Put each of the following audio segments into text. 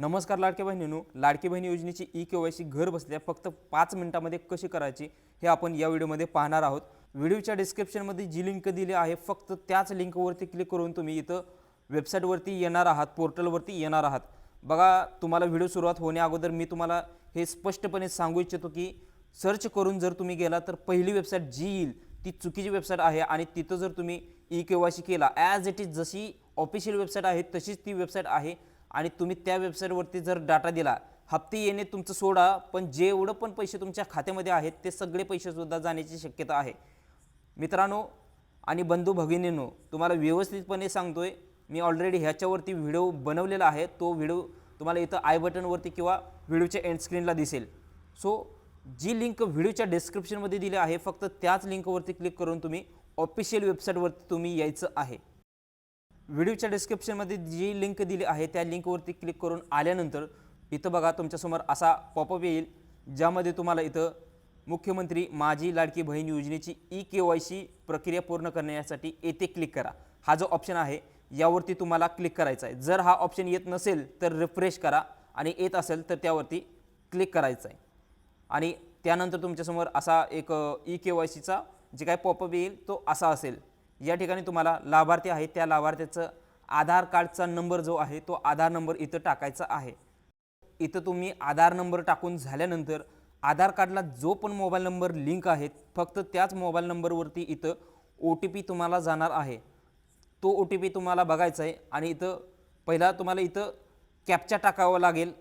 नमस्कार लाडक्या बहिणींनो लाडकी बहिणी योजनेची ई के वाय सी घर बसल्या फक्त पाच मिनिटामध्ये कशी करायची हे आपण या व्हिडिओमध्ये पाहणार आहोत. व्हिडिओच्या डिस्क्रिप्शनमध्ये जी लिंक दिली आहे फक्त त्याच लिंकवरती क्लिक करून तुम्ही इथं वेबसाईटवरती येणार आहात पोर्टलवरती येणार आहात. बघा तुम्हाला व्हिडिओ सुरुवात होण्या अगोदर मी तुम्हाला हे स्पष्टपणे सांगू इच्छितो की सर्च करून जर तुम्ही गेला तर पहिली वेबसाईट जी येईल ती चुकीची वेबसाईट आहे आणि तिथं जर तुम्ही ई के वाय सी केला ॲज इट इज जशी ऑफिशियल वेबसाईट आहे तशीच ती वेबसाईट आहे. आणि तुम्ही त्या वेबसाईटवरती जर डाटा दिला हप्ते येणे तुमचं सोडा पण जेवढं पण पैसे तुमच्या खात्यामध्ये आहेत ते सगळे पैसेसुद्धा जाण्याची शक्यता आहे. मित्रांनो आणि बंधू भगिनींनो तुम्हाला व्यवस्थितपणे सांगतो आहे मी ऑलरेडी ह्याच्यावरती व्हिडिओ बनवलेला आहे. तो व्हिडिओ तुम्हाला इथं आय बटनवरती किंवा व्हिडिओच्या एंड स्क्रीनला दिसेल. सो जी लिंक व्हिडिओच्या डिस्क्रिप्शनमध्ये दिली आहे फक्त त्याच लिंकवरती क्लिक करून तुम्ही ऑफिशियल वेबसाईटवरती तुम्ही यायचं आहे. व्हिडिओच्या डिस्क्रिप्शनमध्ये जी लिंक दिली आहे त्या लिंकवरती क्लिक करून आल्यानंतर इथं बघा तुमच्यासमोर असा पॉपअप येईल ज्यामध्ये तुम्हाला इथं मुख्यमंत्री माझी लाडकी बहीण योजनेची ई के वाय सी प्रक्रिया पूर्ण करण्यासाठी येथे क्लिक करा. हा जो ऑप्शन आहे यावरती तुम्हाला क्लिक करायचा आहे. जर हा ऑप्शन येत नसेल तर रिफ्रेश करा आणि येत असेल तर त्यावरती क्लिक करायचं आहे. आणि त्यानंतर तुमच्यासमोर असा एक ई के वाय सीचा जे काय पॉपअप येईल तो असा असेल. या ठिकाणी तुम्हाला लाभार्थी आहे त्या लाभार्थ्याचं आधार कार्डचा नंबर जो आहे तो आधार नंबर इथं टाकायचा आहे. इथं तुम्ही आधार नंबर टाकून झाल्यानंतर आधार कार्डला जो पण मोबाईल नंबर लिंक आहेत फक्त त्याच मोबाईल नंबरवरती इथं ओ टी पी तुम्हाला जाणार आहे. तो ओ टी पी तुम्हाला बघायचा आहे आणि इथं पहिला तुम्हाला इथं कॅपचा टाकावं लागेल.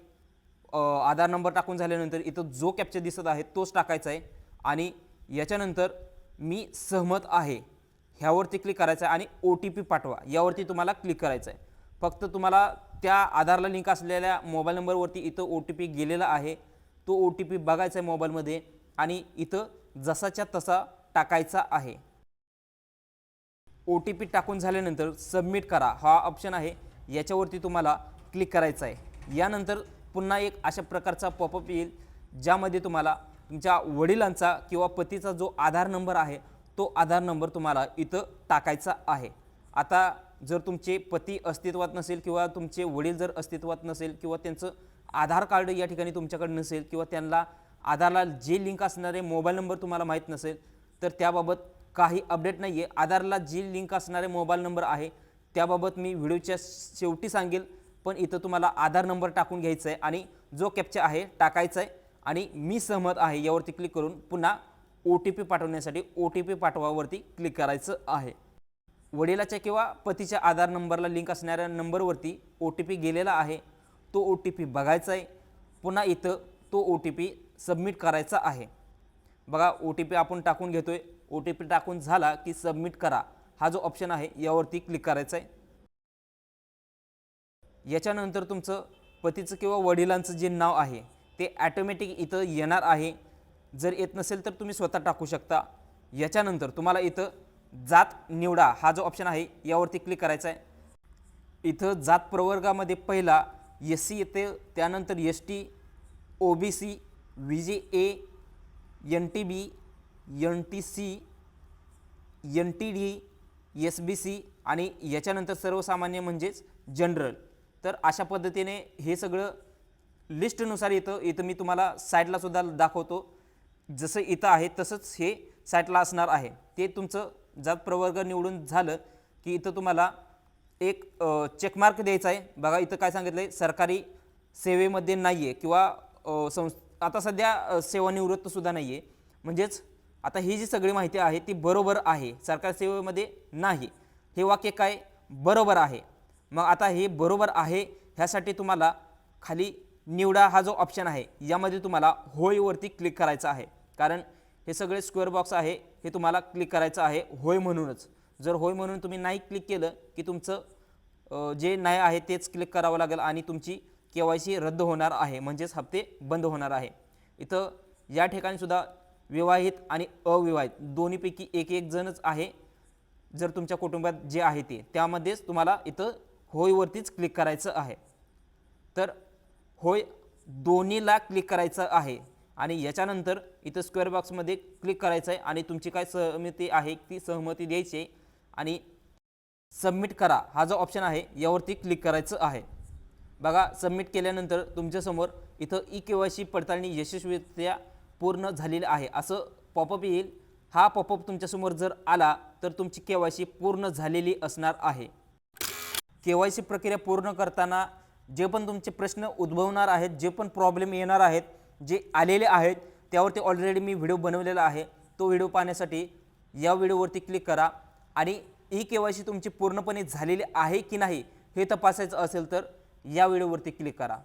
आधार नंबर टाकून झाल्यानंतर इथं जो कॅप्चा दिसत आहे तोच टाकायचा आहे. आणि याच्यानंतर मी सहमत आहे. ह्यावरती क्लिक करायचं आहे आणि ओ टी पी पाठवा. यावरती तुम्हाला क्लिक करायचं आहे. फक्त तुम्हाला त्या आधारला लिंक असलेल्या मोबाईल नंबरवरती इथं ओ टी पी गेलेला आहे. तो ओ टी पी बघायचा आहे मोबाईलमध्ये आणि इथं जसाच्या तसा टाकायचा आहे. ओ टी पी टाकून झाल्यानंतर सबमिट करा. हा ऑप्शन आहे. याच्यावरती तुम्हाला क्लिक करायचं आहे. यानंतर पुन्हा एक अशा प्रकारचा पॉपअप येईल ज्यामध्ये तुम्हाला तुमच्या वडिलांचा किंवा पतीचा जो आधार नंबर आहे तो आधार नंबर तुम्हाला इथं टाकायचा आहे. आता जर तुमचे पती अस्तित्वात नसेल किंवा तुमचे वडील जर अस्तित्वात नसेल किंवा त्यांचं आधार कार्ड या ठिकाणी तुमच्याकडे नसेल किंवा त्यांना आधारला जे लिंक असणारे मोबाईल नंबर तुम्हाला माहीत नसेल तर त्याबाबत काही अपडेट नाही आहे आधारला जी लिंक असणारे मोबाईल नंबर आहे त्याबाबत मी व्हिडिओच्या शेवटी सांगेल पण इथं तुम्हाला आधार नंबर टाकून घ्यायचा आहे आणि जो कॅप्चा आहे टाकायचा आहे आणि मी सहमत आहे यावरती क्लिक करून पुन्हा ओ टी पी पाठवण्यासाठी ओ टी पी पाठवावरती क्लिक करायचं आहे. वडिलाच्या किंवा पतीच्या आधार नंबरला लिंक असणाऱ्या नंबरवरती ओ टी पी गेलेला आहे. तो ओ टी पी बघायचा आहे. पुन्हा इथं तो ओ टी पी सबमिट करायचा आहे. बघा ओ टी पी आपण टाकून घेतो आहे ओ टी पी टाकून झाला की सबमिट करा. हा जो ऑप्शन आहे यावरती क्लिक करायचा आहे. याच्यानंतर तुमचं पतीचं किंवा वडिलांचं जे नाव आहे ते ॲटोमॅटिक इथं येणार आहे. जर येत नसेल तर तुम्ही स्वतः टाकू शकता. याच्यानंतर तुम्हाला इथं जात निवडा हा जो ऑप्शन आहे यावरती क्लिक करायचा आहे इथं जात प्रवर्गामध्ये पहिला एस सी येते त्यानंतर S T O B C V J A N T B N T C N T D S B C आणि याच्यानंतर सर्वसामान्य म्हणजेच जनरल तर अशा पद्धतीने हे सगळं लिस्टनुसार येतं इथं मी तुम्हाला साईडलासुद्धा दाखवतो. जसं इथं आहे तसंच हे साईटला असणार आहे. ते तुमचं जात प्रवर्ग निवडून झालं की इथं तुम्हाला एक चेकमार्क द्यायचा आहे. बघा इथं काय सांगितलं आहे सरकारी सेवेमध्ये नाही आहे किंवा संस् संस आता सध्या सेवानिवृत्तसुद्धा नाही आहे म्हणजेच आता ही जी सगळी माहिती आहे ती बरोबर आहे. सरकारी सेवेमध्ये नाही. हे वाक्य काय? बरोबर आहे. मग आता हे बरोबर आहे ह्यासाठी तुम्हाला खाली निवडा हा जो ऑप्शन आहे यामध्ये तुम्हाला होयवरती क्लिक करायचं आहे. कारण हे सगळे स्क्वेअर बॉक्स आहे हे तुम्हाला क्लिक करायचं आहे होय म्हणूनच. जर होय म्हणून तुम्ही नाही क्लिक केलं की तुमचं जे नाही आहे तेच क्लिक करावं लागेल आणि तुमची के वाय सी रद्द होणार आहे म्हणजेच हप्ते बंद होणार आहे. इथं या ठिकाणी सुद्धा विवाहित आणि अविवाहित दोन्हीपैकी एक एक जणच आहे जर तुमच्या कुटुंबात जे आहे ते. त्यामध्येच तुम्हाला इथं होयवरतीच क्लिक करायचं आहे. तर होय दोन्हीला क्लिक करायचं आहे. आणि याच्यानंतर इथं स्क्वेअर बॉक्समध्ये क्लिक करायचं आहे आणि तुमची काय सहमती आहे ती सहमती द्यायची आहे आणि सबमिट करा. हा जो ऑप्शन आहे यावरती क्लिक करायचं आहे. बघा सबमिट केल्यानंतर तुमच्यासमोर इथं ई के वाय सी पडताळणी यशस्वीरित्या पूर्ण झालेली आहे. असं पॉपअप येईल. हा पॉपअप तुमच्यासमोर जर आला तर तुमची के वाय सी पूर्ण झालेली असणार आहे. के वाय सी प्रक्रिया पूर्ण करताना जे पण तुमचे प्रश्न उद्भवणार आहेत जे पण प्रॉब्लेम येणार आहेत जे आलेले आहेत त्यावरती ऑलरेडी मी व्हिडिओ बनवलेला आहे. तो व्हिडिओ पाहण्यासाठी या व्हिडिओवरती क्लिक करा. आणि ई के वाय सी तुमची पूर्णपणे झालेली आहे की नाही हे तपासायचं असेल तर या व्हिडिओवरती क्लिक करा.